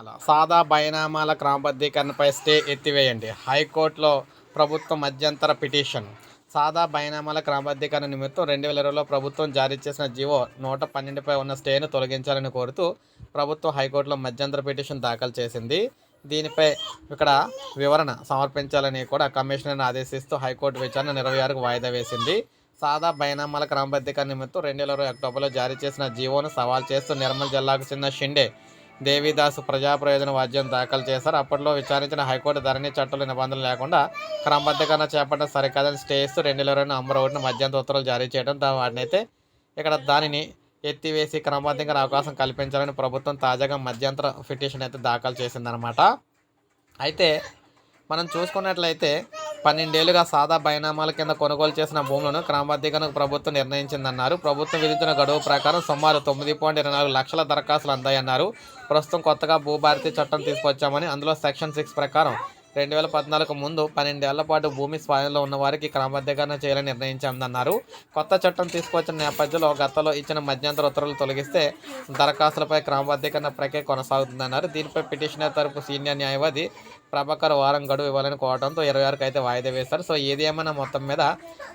అలా. సాదా బైనామాల క్రమబద్ధీకరణపై స్టే ఎత్తివేయండి. హైకోర్టులో ప్రభుత్వం మధ్యంతర పిటిషన్. సాదా బైనామాల క్రమబద్ధీకరణ నిమిత్తం రెండు వేల ఇరవైలో ప్రభుత్వం జారీ చేసిన జీవో నూట పన్నెండుపై ఉన్న స్టేను తొలగించాలని కోరుతూ ప్రభుత్వం హైకోర్టులో మధ్యంతర పిటిషన్ దాఖలు చేసింది. దీనిపై ఇక్కడ వివరణ సమర్పించాలని కూడా కమిషనర్ని ఆదేశిస్తూ హైకోర్టు విచారణ ఇరవై ఆరుకు వాయిదా వేసింది. సాదా బైనామాల క్రమబద్ధీకరణ నిమిత్తం రెండు వేల ఇరవై అక్టోబర్లో జారీ చేసిన జీవోను సవాల్ చేస్తూ నిర్మల్ జిల్లాకు చెందిన షిండే దేవిదాసు ప్రజా ప్రయోజన వాద్యం దాఖలు చేశారు. అప్పట్లో విచారించిన హైకోర్టు ధరణి చట్టంలో నిబంధనలు లేకుండా క్రమబద్ధీకరణ చేపట్టడం సరికాదని స్టే ఇస్తూ రెండు వేల ఇరవై అమరావతిని ఒకటిన మధ్యంతర ఉత్తర్వులు జారీ చేయడం వాటిని వాటినైతే ఇక్కడ దానిని ఎత్తివేసి క్రమబద్ధంగా అవకాశం కల్పించాలని ప్రభుత్వం తాజాగా మధ్యంతర పిటిషన్ అయితే దాఖలు చేసిందనమాట అయితే మనం చూసుకున్నట్లయితే పన్నెండేళ్ళుగా సాదా బైనామాల కింద కొనుగోలు చేసిన భూములను క్రమబద్ధీకరణకు ప్రభుత్వం నిర్ణయించిందన్నారు. ప్రభుత్వం విధించిన గడువు ప్రకారం సుమారు తొమ్మిది పాయింట్ ఇరవై నాలుగు లక్షల దరఖాస్తులు అందాయన్నారు. ప్రస్తుతం కొత్తగా భూభారతి చట్టం తీసుకొచ్చామని అందులో సెక్షన్ సిక్స్ ప్రకారం రెండు వేల పద్నాలుగు ముందు పన్నెండేళ్ళ పాటు భూమి స్వాధీనంలో ఉన్న వారికి క్రమబద్ధీకరణ చేయాలని నిర్ణయించామన్నారు. కొత్త చట్టం తీసుకొచ్చిన నేపథ్యంలో గతంలో ఇచ్చిన మధ్యంతర ఉత్తర్వులు తొలగిస్తే దరఖాస్తులపై క్రమబద్ధీకరణ ప్రక్రియ కొనసాగుతుందన్నారు. దీనిపై పిటిషనర్ తరపు సీనియర్ న్యాయవాది ప్రభాకర్ వారం గడువు ఇవ్వాలని కోవడంతో ఇరవై ఆరుకు అయితే వాయిదా వేశారు. సో ఏది ఏమైనా మొత్తం మీద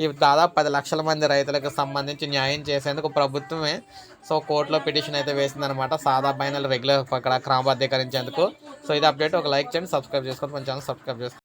ఈ దాదాపు పది లక్షల మంది రైతులకు సంబంధించి న్యాయం చేసేందుకు ప్రభుత్వమే సో కోర్టులో పిటిషన్ అయితే వేసిందనమాట సాదా పైన రెగ్యులర్ అక్కడ క్రమబద్ధీకరించేందుకు. సో ఇది అప్డేట్. ఒక లైక్ చేయండి సబ్స్క్రైబ్ చేసుకోండి. మన ఛానల్ సబ్స్క్రైబ్ చేసుకోండి.